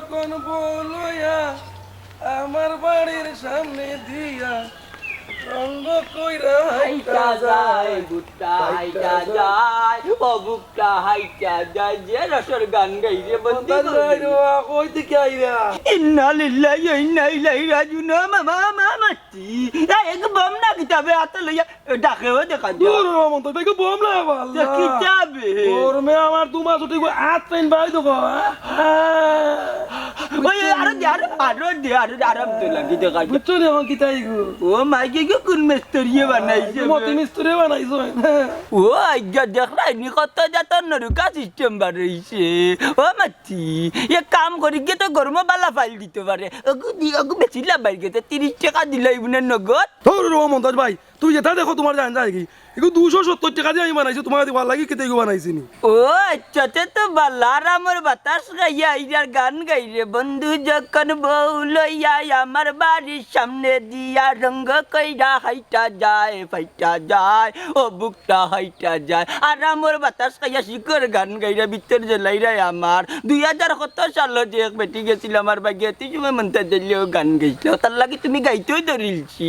যখন বলয়া আমার বাড়ির সামনে দিয়া রঙ্গ কইরা হাইটা যায়। বুকটা হাইটা যায়। ও বুকটা হাইটা যায় যে রসর গান গাইছে বন্দি কই থেকে আইরা? ইন্না লিল্লাহি ইন্না ইলাইহি রাজিউন। মামা মামাতি এক বম না কিতাবে আত লইয়া ডাকে ও দেখা দূর রমন তো দেখো বম না যা কিতাবে। ওর মে আমার দু মাস উঠে আট পেন বাই দেখো ওই আরও দে আরও আরও দে আরও আরাম তো লাগি দেখা বুঝছ নি এখন কিতাই গো ও মাইকে কি কোন মিস্ত্রি বানাইছে মতি মিস্ত্রি বানাইছো ও আজ্ঞা দেখলাই নি কত যাতন নরুকা সিস্টেম বাড়াইছে ও মাতি এ কাম করি গিয়ে তো গরম বালা ফাইল দিতে পারে ওগু দি ওগু বেশি লাভাই গেছে তিরিশ টাকা দিলাই বুনে নগদ তোর রমন ভাই তুই যেটা দেখো তোমার জান যায় কি। এগো দুশো সত্তর টাকা দিয়ে আমি বানাইছি তোমার ভালো লাগে কেতে বানাইছি নি ও আচ্ছা তো বালার আমার বাতাস গাইয়া ইরার গান গাইরে বন্ধু যখন বউ লইয়া আমার বাড়ির সামনে দিয়া রঙ্গ কইরা হাইটা যায় ফাইটা যায় ও বুকটা হাইটা যায়। আর আমার বাতাস গাইয়া শিকর গান গাইরা ভিতর জ্বলাইরা আমার। দুই হাজার কত সাল যে এক বেটি গেছিল আমার বাগে তুই সময় দিলেও গান গাইছিল। তার লাগে তুমি গাইতেও ধরিলছি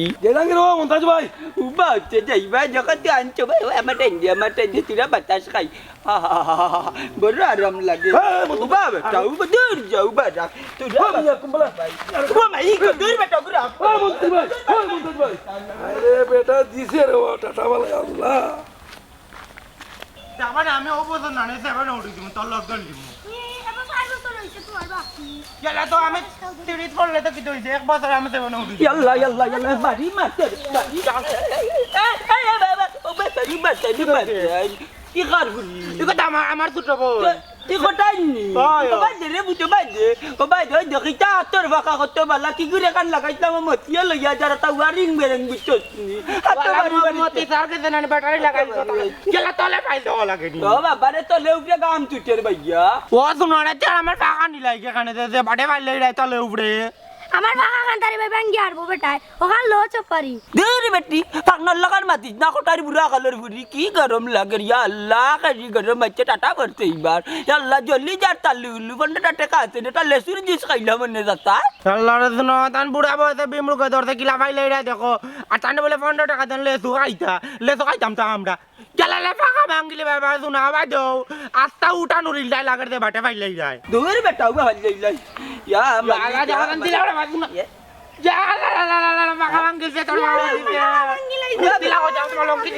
আরে বেটা দিছে রে আল্লাহ আমি অপছন্দ না সেভেন উঠি দিব তোর লকডাউন দিব পারব তো আমি তিরিশ পড়লে তো কি হয়েছে এক বছর আমি সেভেন উঠি ইয়াল্লা ইয়াল্লা ইয়াল্লা বাড়ি মারতে বাড়ি এই এই বাবা ও বেটা নি বেটা নি কি এটা আমার আমার ছোট বোন তুই কোথায় নি Ay, ও oh. বাইদে রে বুঝতে বাইদে ও বাইদে ওই দেখি তা তোর বাঁকা করতে পারলা কি করে কান লাগাইতাম মতিয়া লইয়া যারা তা ওয়ারিং বেরেং বুঝছস নি হাতে বাড়ি বাড়ি মতি স্যার কে দেন ব্যাটারি লাগাই গেলে তলে ফাইল দেওয়া লাগে নি ও বাবা রে তো লেউকে গাম তুটের ভাইয়া ও শোনা তে আমার টাকা নিলাই এখানে যে বাটে তলে উপরে আমার ভাঙা কান্তারি ভাই ভাঙ্গি আরবো বেটায়। ওখান লো চপারি দেরি বেটি পাকনার লাগার মাতি না কোটারি বুড়া কালার বুড়ি কি গরম লাগে ইয়া আল্লাহ কাজি গরম আছে টাটা করতে এবার ইয়া আল্লাহ জলদি যার তালু উল্লু ফন্ডে টাটা কাছে এটা লেসুর জিস খাইলা মনে যাতা আল্লাহ রে শুনো তান বুড়া বয়সে বিমরুকে ধরতে কিলা ফাইল লাই দেখো। আর তান বলে পনেরো টাকা দেন লেসু খাইতা লেসু খাইতাম তো আমরা। গেলে ফাঁকা ভাঙ্গিলে বাবা শোনা আস্তা উঠা নুরিল ডাই লাগার দে বাটে ফাইল লাই যায় দূর বেটা উবা হাল যাইলাই ইয়া লাগা যাওয়া দিলা ওরা বাজুনা যা লা লা লা লা লা মাখা ভাঙ্গিল সে তোর মাখা ভাঙ্গিল দিলা হো যাও তোমার লোক কি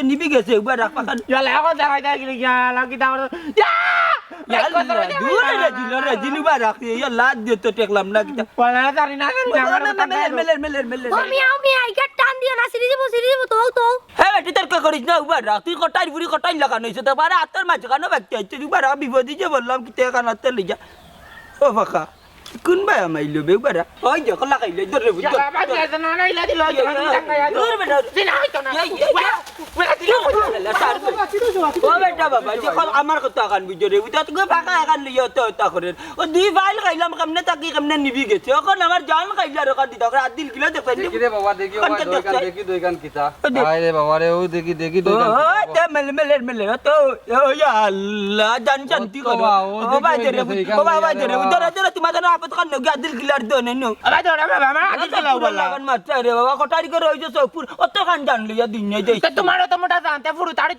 নিবি গেছে উবা রাখ পাখান টেকলাম না কিতা মেলের মেলের মেলের ও মিয়াও মিয়া ইকা টান দিও না দিব তো তো হ্যাঁ বেটি না উবার রাখ তুই কটাই বুড়ি কটাই লাগানো হয়েছে তো পারে আত্মার মাঝে কেন ব্যক্তি হচ্ছে উবার রাখ বিপদি যে বললাম কি তেকা না ও ফাঁকা কোন ভাই আমাইলো বে উবার ওই দেখো লাগাইলো ধরে বুঝ দূর বেটা ও বেটা বাবা আমার কথা কান বুঝো রে বুঝা তুই ফাঁকা একান লিয়ে তো তা করেন ও দুই ফাইল খাইলাম কেমনে তাকি কেমনে নিবি গেছে? এখন আমার জান খাইলা রেখা দিতে আদিল কিলো দেখেন দেখি রে বাবা দেখি ও দোকান দেখি দোকান কিতা। ও রে বাবা রে ও দেখি দেখি দোকান ওই তে মেলে মেলে মেলে তো ও ইয়া আল্লাহ জান শান্তি ও তো করো। ও ও ভাই দেখি দরে গেছে, ও ভাই ভাই এখান দরে থেকে দরে দরে তোমার আদিল রে বাবা কটারি করে হইছে সপুর অত খান জান লিয়া দিন নাই দেই তোমারও তো মোটা জানতে পুরো তাড়ি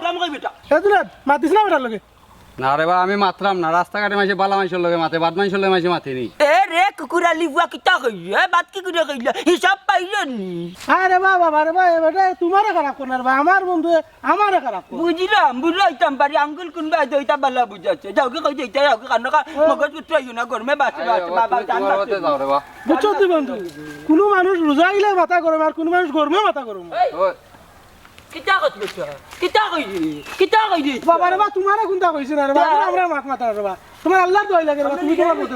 আমি লাগলাম কই বেটা মাতিস না বেটার লগে? না রে বাবা আমি মাত্রাম না। রাস্তাঘাটে মাইছে বালা মাইছের লগে মাতে বাদ মাইছের লগে মাইছে মাতিনি। এ রে কুকুরা লিবুয়া কিতা কইলে? এ বাত কি করে কইলে? হিসাব পাইলে নি। আরে বাবা আরে ভাই বেটা তোমারে খারাপ কোনার বা আমার বন্ধু আমারে খারাপ বুঝলাম বুঝলাইতাম পারি আঙ্গুল কোনবা দইতা বালা বুঝাচ্ছে। যাও কি কই যাইতা যাও কি কানো কা মগজ উত্তর না গরমে বাসে আয় বাবা, বাবা জান তোমার যাও রে বাবা। বুঝছ তুই বন্ধু কোনো মানুষ রোজা গিলে মাথা গরম আর কোনো মানুষ গরমে মাথা গরম। ওই। কিতা কইছ কিতা কইলি কিতা কইলি বাবা রে বা তোমারে কোনটা কইছ না রে বা? আমরা মাত মাতা রে বা? তোমার আল্লাহ দোয়াই লাগে রে তুমি তোমার মতো